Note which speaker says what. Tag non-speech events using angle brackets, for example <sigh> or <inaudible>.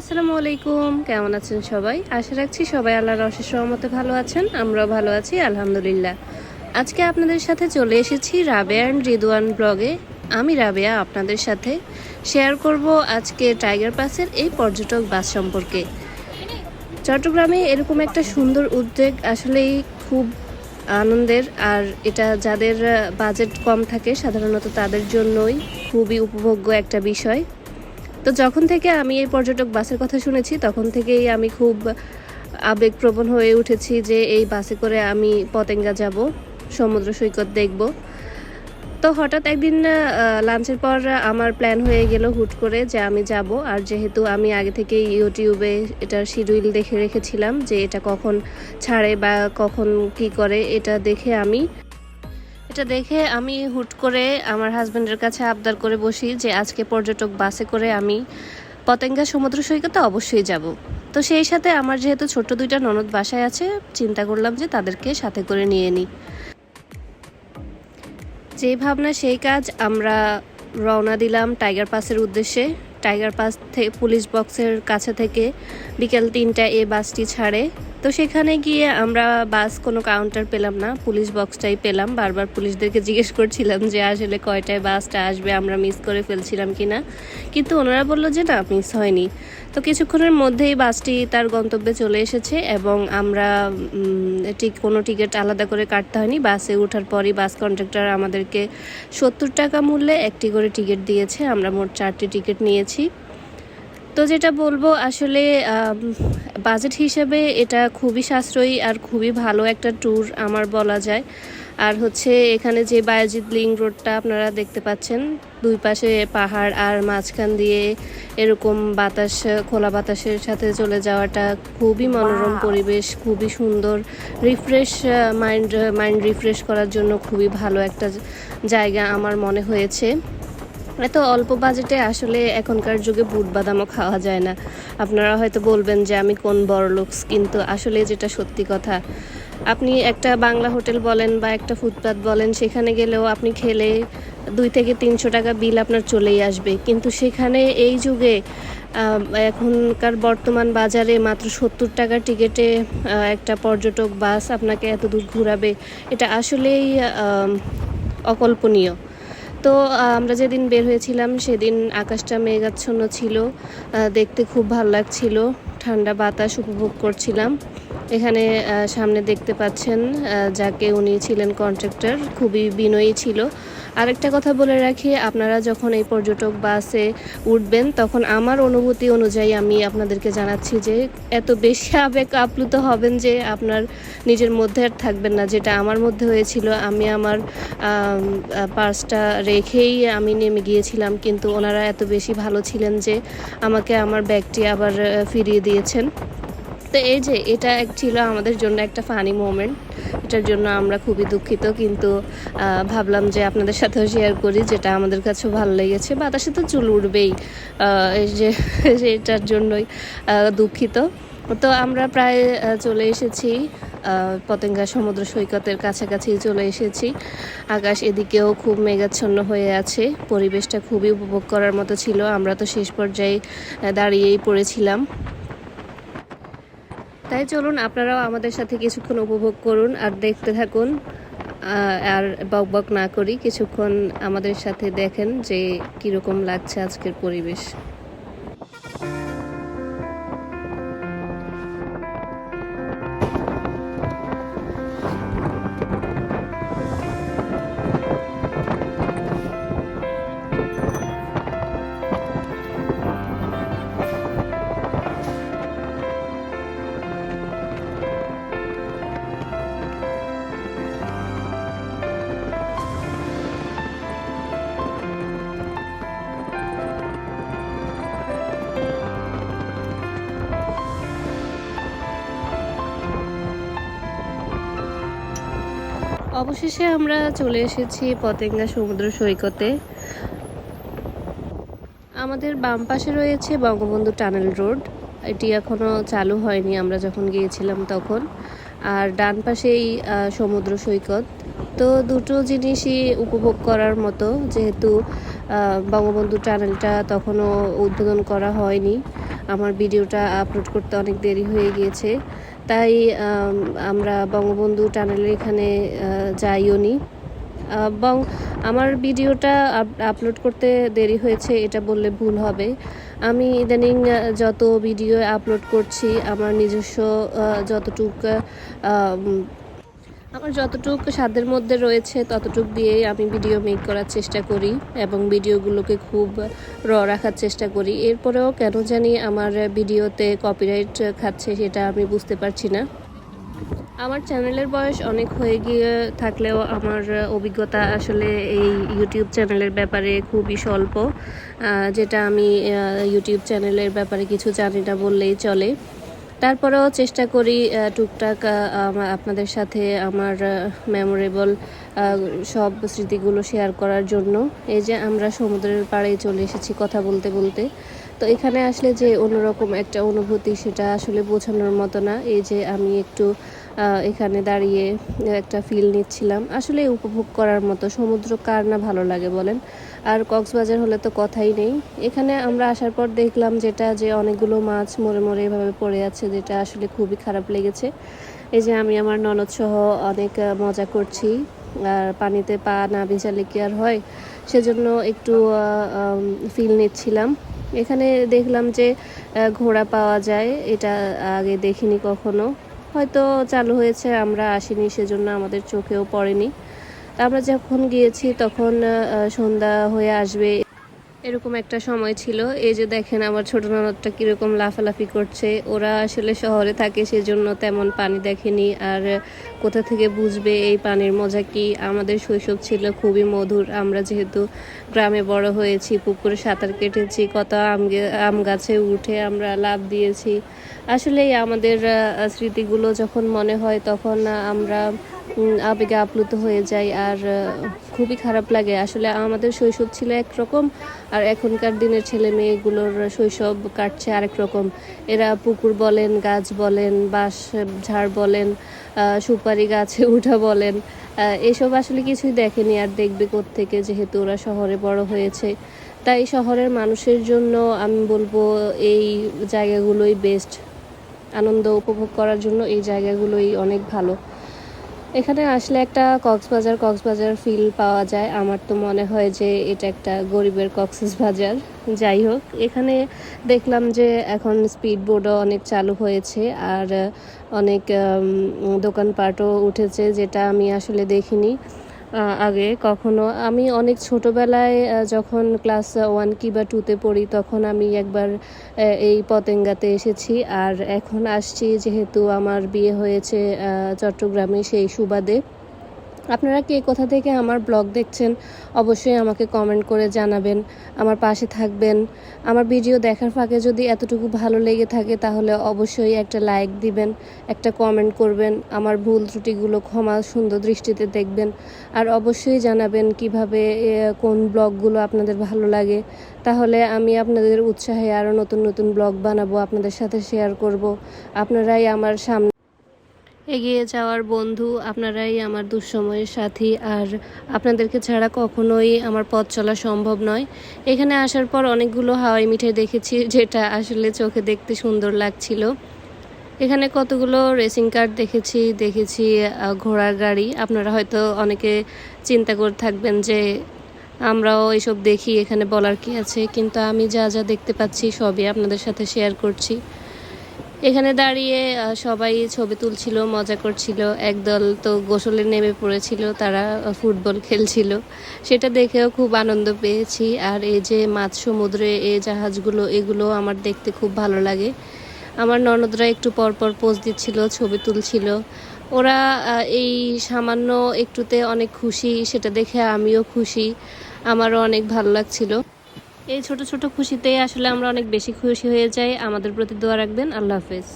Speaker 1: আসসালামু আলাইকুম। কেমন আছেন সবাই? আশা রাখছি সবাই আল্লাহর অশেষ রহমতে ভালো আছেন, আমরাও ভালো আছি, আলহামদুলিল্লাহ। আজকে আপনাদের সাথে চলে এসেছি রাবেয়া অ্যান্ড রিদওয়ান ব্লগে। আমি রাবেয়া আপনাদের সাথে শেয়ার করব আজকে টাইগার পাসের এই পর্যটক বাস সম্পর্কে। চট্টগ্রামে এরকম একটা সুন্দর উদ্যোগ আসলেই খুব আনন্দের, আর এটা যাদের বাজেট কম থাকে সাধারণত তাদের জন্যই খুবই উপভোগ্য একটা বিষয়। তো যখন থেকে আমি এই পর্যটক বাসের কথা শুনেছি, তখন থেকেই আমি খুব আবেগপ্রবণ হয়ে উঠেছি যে এই বাসে করে আমি পতেঙ্গা যাব, সমুদ্র সৈকত দেখব। তো হঠাৎ একদিন লাঞ্চের পর আমার প্ল্যান হয়ে গেল হুট করে যে আমি যাব। আর যেহেতু আমি আগে থেকে ইউটিউবে এটার শিডিউল দেখে রেখেছিলাম যে এটা কখন ছাড়ে বা কখন কি করে, এটা দেখে আমি এটা দেখে আমি হুট করে আমার হাজব্যান্ডের কাছে আবদার করে বসি যে আজকে পর্যটক বাসে করে আমি পতেঙ্গা সমুদ্র সৈকতে অবশ্যই যাব। তো সেই সাথে আমার যেহেতু ছোট্ট দুইটা ননদ বাসায় আছে, চিন্তা করলাম যে তাদেরকে সাথে করে নিয়ে নিই যেই ভাবনা, সেই কাজ আমরা রওনা দিলাম টাইগার পাসের উদ্দেশ্যে। টাইগার পাস থেকে পুলিশ বক্সের কাছে থেকে বিকেল তিনটা এ বাসটি ছাড়ে। তো সেখানে গিয়ে আমরা বাস কোনো কাউন্টার পেলাম না, পুলিশ বক্সটাই পেলাম। বারবার পুলিশদেরকে জিজ্ঞেস করছিলাম যে, আসলে কয়টায় বাসটা আসবে? আমরা মিস করে ফেলছিলাম কি না কিন্তু ওনারা বলল যে, না মিস হয়নি। তো কিছুক্ষণের মধ্যেই বাসটি তার গন্তব্যে চলে এসেছে এবং আমরা ঠিক কোনো টিকিট আলাদা করে কাটতে হয়নি। বাসে ওঠার পরই বাস কন্ট্রাক্টর আমাদেরকে সত্তর টাকা মূল্যে একটি করে টিকিট দিয়েছে। আমরা মোট চারটি টিকিট নিয়েছি। তো যেটা বলব আসলে বাজেট হিসেবে এটা খুবই সাশ্রয়ী আর খুবই ভালো একটা ট্যুর আমার বলা যায়। আর হচ্ছে এখানে যে বায়াজিৎ লিং রোডটা আপনারা দেখতে পাচ্ছেন দুই পাশে পাহাড় আর মাঝখান দিয়ে এরকম বাতাস খোলা বাতাসের সাথে চলে যাওয়াটা খুবই মনোরম পরিবেশ খুবই সুন্দর। রিফ্রেশ মাইন্ড মাইন্ড রিফ্রেশ করার জন্য খুবই ভালো একটা জায়গা আমার মনে হয়েছে। এত অল্প বাজেটে আসলে এখনকার যুগে বুট বাদামও খাওয়া যায় না। আপনারা হয়তো বলবেন যে আমি কোন বড় লুকস কিন্তু আসলে যেটা সত্যি কথা, আপনি একটা বাংলা হোটেল বলেন বা একটা ফুটপাত বলেন, সেখানে গেলেও আপনি খেলে দুই থেকে তিনশো টাকা বিল আপনার চলেই আসবে। কিন্তু সেখানে এই যুগে এখনকার বর্তমান বাজারে মাত্র সত্তর টাকার টিকিটে একটা পর্যটক বাস আপনাকে এত দূর ঘুরাবে, এটা আসলেই অকল্পনীয়। তো আমরা যেদিন বের হয়েছিলাম সেদিন আকাশটা মেঘাচ্ছন্ন ছিল। দেখতে খুব ভালো লাগছিল। ঠান্ডা বাতাস উপভোগ করছিলাম। এখানে সামনে দেখতে পাচ্ছেন যাকে উনি ছিলেন কন্ট্রাক্টর খুবই বিনয়ী ছিল। আরেকটা কথা বলে রাখি, আপনারা যখন এই পর্যটক বাসে উঠবেন, তখন আমার অনুভূতি অনুযায়ী আমি আপনাদেরকে জানাচ্ছি যে এত বেশি <laughs> আবেগ আপ্লুত হবেন যে আপনার নিজের মধ্যে আর থাকবেন না। যেটা আমার মধ্যে হয়েছিল, আমি আমার পার্সটা রেখেই আমি নেমে গিয়েছিলাম, কিন্তু ওনারা এত বেশি ভালো ছিলেন যে আমাকে আমার ব্যাগটি আবার ফিরিয়ে দিয়েছেন। তো এই যে এটা ছিল আমাদের জন্য একটা ফানি মোমেন্ট এটার জন্য আমরা খুবই দুঃখিত, কিন্তু ভাবলাম যে আপনাদের সাথেও শেয়ার করি যেটা আমাদের কাছেও ভালো লেগেছে। বাতাসে তো চুল উঠবেই এই যে, <laughs> এটার জন্যই দুঃখিত। তো আমরা প্রায় চলে এসেছি পতেঙ্গা সমুদ্র সৈকতের কাছাকাছি চলে এসেছি। আকাশ এদিকেও খুব মেঘাচ্ছন্ন হয়ে আছে, পরিবেশটা খুবই উপভোগ করার মতো ছিল। আমরা তো শেষ পর্যায়ে দাঁড়িয়েই পড়েছিলাম। তাই চলুন আপনারাও আমাদের সাথে কিছুক্ষণ উপভোগ করুন আর দেখতে থাকুন আর বক বক না করি, কিছুক্ষণ আমাদের সাথে দেখেন যে কীরকম লাগছে আজকের পরিবেশ। অবশেষে আমরা চলে এসেছি পতেঙ্গা সমুদ্র সৈকতে। আমাদের বাম পাশে রয়েছে বঙ্গবন্ধু টানেল রোড। এটি এখনও চালু হয়নি, আমরা যখন গিয়েছিলাম তখন। আর ডান পাশেই সমুদ্র সৈকত। তো দুটো জিনিসই উপভোগ করার মতো, যেহেতু বঙ্গবন্ধু টানেলটা তখনও উদ্বোধন করা হয়নি। আমার ভিডিওটা আপলোড করতে অনেক দেরি হয়ে গিয়েছে। তাই আমরা বঙ্গবন্ধু টানেলের এখানে যাইও নি। এবং আমার ভিডিওটা আপ- আপলোড করতে দেরি হয়েছে, এটা বললে ভুল হবে। আমি ইদানিং যত ভিডিও আপলোড করছি, আমার নিজস্ব যতটুক আমার যতটুকু সাধ্যের মধ্যে রয়েছে, ততটুক দিয়েই আমি ভিডিও মেক করার চেষ্টা করি এবং ভিডিওগুলোকে খুব র রাখার চেষ্টা করি। এরপরেও কেন জানি আমার ভিডিওতে কপিরাইট খাচ্ছে সেটা আমি বুঝতে পারছি না। আমার চ্যানেলের বয়স অনেক হয়ে গিয়ে থাকলেও আমার অভিজ্ঞতা আসলে এই ইউটিউব চ্যানেলের ব্যাপারে খুবই স্বল্প যেটা আমি ইউটিউব চ্যানেলের ব্যাপারে কিছু জানি না বললেই চলে। তারপরেও চেষ্টা করি টুকটাক আপনাদের সাথে আমার মেমোরেবল সব স্মৃতিগুলো শেয়ার করার জন্য। এই যে আমরা সমুদ্রের পাড়ে চলে এসেছি কথা বলতে বলতে। তো এখানে আসলে যে অন্যরকম একটা অনুভূতি সেটা আসলে বোঝানোর মতো না। এই যে আমি একটু এখানে দাঁড়িয়ে একটা ফিল নিচ্ছিলাম। আসলে উপভোগ করার মতো সমুদ্র কার না ভালো লাগে বলেন? আর কক্সবাজার হলে তো কথাই নেই। এখানে আমরা আসার পর দেখলাম যেটা যে অনেকগুলো মাছ মরে মরে এভাবে পড়ে আছে, যেটা আসলে খুবই খারাপ লেগেছে। এই যে আমি আমার ননদ সহ অনেক মজা করছি। আর পানিতে পা না ভিজালে কি আর হয়? সেজন্য একটু ফিল নিচ্ছিলাম। এখানে দেখলাম যে ঘোড়া পাওয়া যায়, এটা আগে দেখিনি কখনো। হয়তো চালু হয়েছে, আমরা আসিনি, সেজন্য আমাদের চোখেও পড়েনি। আমরা যখন গিয়েছি তখন সন্ধ্যা হয়ে আসবে, এরকম একটা সময় ছিল। এই যে দেখেন আমার ছোট ননদটা কীরকম লাফালাফি করছে। ওরা আসলে শহরে থাকে, সেজন্য তেমন পানি দেখেনি। আর কোথা থেকে বুঝবে এই পানির মজা কি? আমাদের শৈশব ছিল খুবই মধুর। আমরা যেহেতু গ্রামে বড় হয়েছি, পুকুরে সাঁতার কেটেছি, কত আম আম গাছে উঠে আমরা লাভ দিয়েছি। আসলে আমাদের স্মৃতিগুলো যখন মনে হয় তখন আমরা আবেগে আপ্লুত হয়ে যাই আর খুবই খারাপ লাগে। আসলে আমাদের শৈশব ছিল একরকম আর এখনকার দিনের ছেলে মেয়েগুলোর শৈশব কাটছে আরেক রকম। এরা পুকুর বলেন, গাছ বলেন, বাঁশ, ঝাড় বলেন সুপারি গাছে, <laughs> উঠা বলেন এসব আসলে কিছুই দেখেনি আর দেখবে থেকে যেহেতু ওরা শহরে বড় হয়েছে। তাই শহরের মানুষের জন্য আমি বলব এই জায়গাগুলোই বেস্ট আনন্দ উপভোগ করার জন্য এই জায়গাগুলোই অনেক ভালো। এখানে আসলে একটা কক্সবাজার কক্সবাজার ফিল পাওয়া যায়। আমার তো মনে হয় যে এটা একটা গরিবের কক্সেস বাজার যাই হোক, এখানে দেখলাম যে এখন স্পিড বোর্ডও অনেক চালু হয়েছে আর অনেক দোকানপাটও উঠেছে যেটা আমি আসলে দেখিনি। আগে কখনো। আমি অনেক ছোটবেলায় যখন ক্লাস ওয়ান কি বা টুতে পড়ি, তখন আমি একবার এই পতেঙ্গাতে এসেছি। আর এখন আসছি, যেহেতু আমার বিয়ে হয়েছে চট্টগ্রামে সেই সুবাদে। আপনারা কে কোথা থেকে আমার ব্লগ দেখছেন? অবশ্যই আমাকে কমেন্ট করে জানাবেন। আমার পাশে থাকবেন। আমার ভিডিও দেখার ফাঁকে যদি এতটুকু ভালো লেগে থাকে, তাহলে অবশ্যই একটা লাইক দিবেন, একটা কমেন্ট করবেন, আমার ভুল ত্রুটিগুলো ক্ষমা সুন্দর দৃষ্টিতে দেখবেন। আর অবশ্যই জানাবেন কীভাবে কোন ব্লগগুলো আপনাদের ভালো লাগে। তাহলে আমি আপনাদের উৎসাহে আরও নতুন নতুন ব্লগ বানাবো, আপনাদের সাথে শেয়ার করব। আপনারাই আমার সামনে এগিয়ে যাওয়ার বন্ধু আপনারাই আমার দুঃসময়ের সাথী, আর আপনাদেরকে ছাড়া কখনোই আমার পথ চলা সম্ভব নয়। এখানে আসার পর অনেকগুলো হাওয়াই মিঠাই দেখেছি, যেটা আসলে চোখে দেখতে সুন্দর লাগছিল। এখানে কতগুলো রেসিং কার দেখেছি দেখেছি ঘোড়ার গাড়ি। আপনারা হয়তো অনেকে চিন্তা করে থাকবেন যে আমরাও এসব দেখি, এখানে বলার কি আছে, কিন্তু আমি যা যা দেখতে পাচ্ছি সবই আপনাদের সাথে শেয়ার করছি। এখানে দাঁড়িয়ে সবাই ছবি তুলছিল, মজা করছিল। একদল তো গোসলে নেমে পড়েছিল, তারা ফুটবল খেলছিল। সেটা দেখেও খুব আনন্দ পেয়েছি। আর এই যে মাছ সমুদ্রে, এই জাহাজগুলো, এগুলো আমার দেখতে খুব ভালো লাগে। আমার ননদরা একটু পর পর পোজ দিচ্ছিল, ছবি তুলছিল। ওরা এই সামান্য একটুতে অনেক খুশি, সেটা দেখে আমিও খুশি। আমারও অনেক ভালো লাগছিল। এই ছোট ছোট খুশিতেই আসলে আমরা অনেক বেশি খুশি হয়ে যাই। আমাদের প্রতি দোয়া রাখবেন। আল্লাহ হাফেজ।